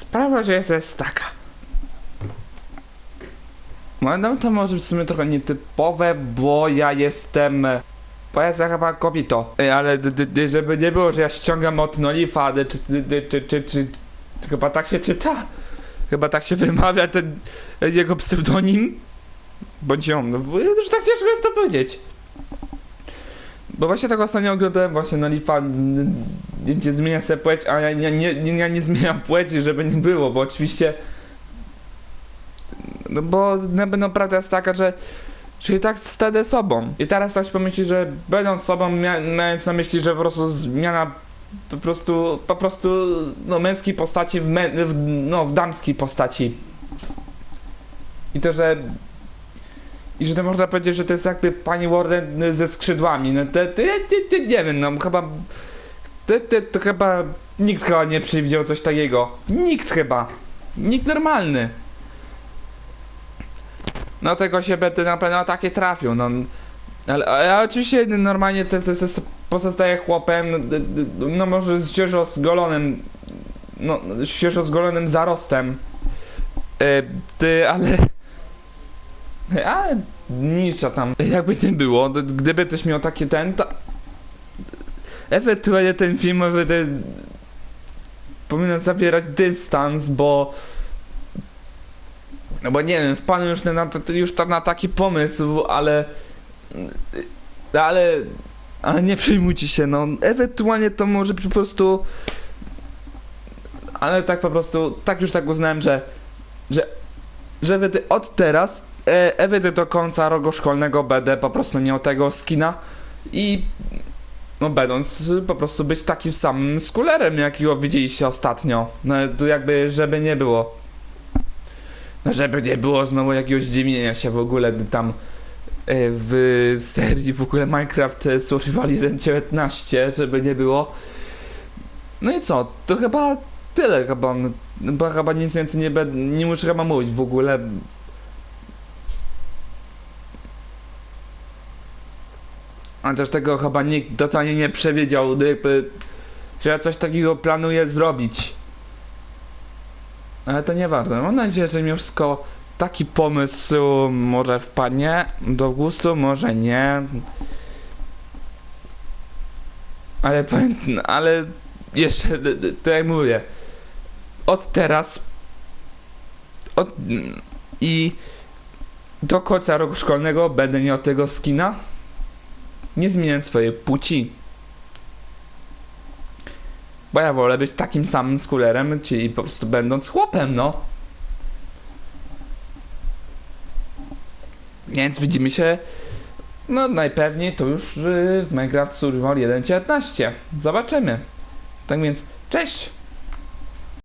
Sprawa, że jest, taka. No to może w sumie trochę nietypowe, bo ja jestem... Bo ja chyba kobietą. Ej, Ale żeby nie było, że ja ściągam od Nolifa, czy, czy, czy, czy. Chyba tak się czyta. Chyba tak się wymawia ten jego pseudonim. Bądź ją, no bo ja już tak ciężko jest to powiedzieć. Bo właśnie tak ostatnio oglądałem właśnie na Lipa, gdzie zmienia sobie płeć, a ja nie, ja nie zmieniam płeci, żeby nie było, bo oczywiście no bo no, prawda jest taka, że że i tak stanę sobą. I teraz ktoś pomyśli, że będąc sobą, mia mając na myśli, że po prostu zmiana po prostu, po prostu no, męskiej postaci w, w, no, w damskiej postaci. I to, że i że to można powiedzieć, że to jest jakby pani Warden ze skrzydłami. No to, to, to, to nie wiem, no chyba. To, to, to chyba nikt chyba nie przewidział coś takiego. Nikt chyba. Nikt normalny. No tego się będę na pewno takie trafił, no. Ale, ale oczywiście normalnie to, to pozostaje chłopem, no, d- d- no może świeżo zgolonym, no świeżo zgolonym zarostem. E, ty, ale... A nic tam. Jakby nie było, gdyby ktoś miał takie ten. Ewentualnie ten film by powinien zawierać dystans, bo... No bo nie wiem, wpadłem już na, już tam na taki pomysł, ale... Ale... Ale nie przejmujcie się, no. Ewentualnie to może po prostu... Ale tak po prostu, tak już tak uznałem, że... Że... Że od teraz e, Ewy do końca roku szkolnego będę po prostu miał tego skina i no będąc po prostu być takim samym skulerem, jakiego widzieliście ostatnio. No to jakby, żeby nie było. No żeby nie było znowu jakiegoś zdziwienia się w ogóle gdy tam e, w serii w ogóle Minecraft e, Survival 1.19, żeby nie było. No i co, to chyba tyle chyba, bo chyba nic więcej nie, nie muszę chyba mówić w ogóle. A też tego chyba nikt totalnie nie przewidział, jakby, że ja coś takiego planuję zrobić. Ale to nieważne. Mam nadzieję, że mi wszystko taki pomysł może wpadnie do gustu, może nie. Ale powiem, ale jeszcze, tak jak mówię, od teraz od, i do końca roku szkolnego będę miał tego skina, nie zmieniając swojej płci. Bo ja wolę być takim samym skulerem, czyli po prostu będąc chłopem, no. Więc widzimy się, no najpewniej to już y, w Minecraft Survival 1.19. Zobaczymy. Tak więc, cześć!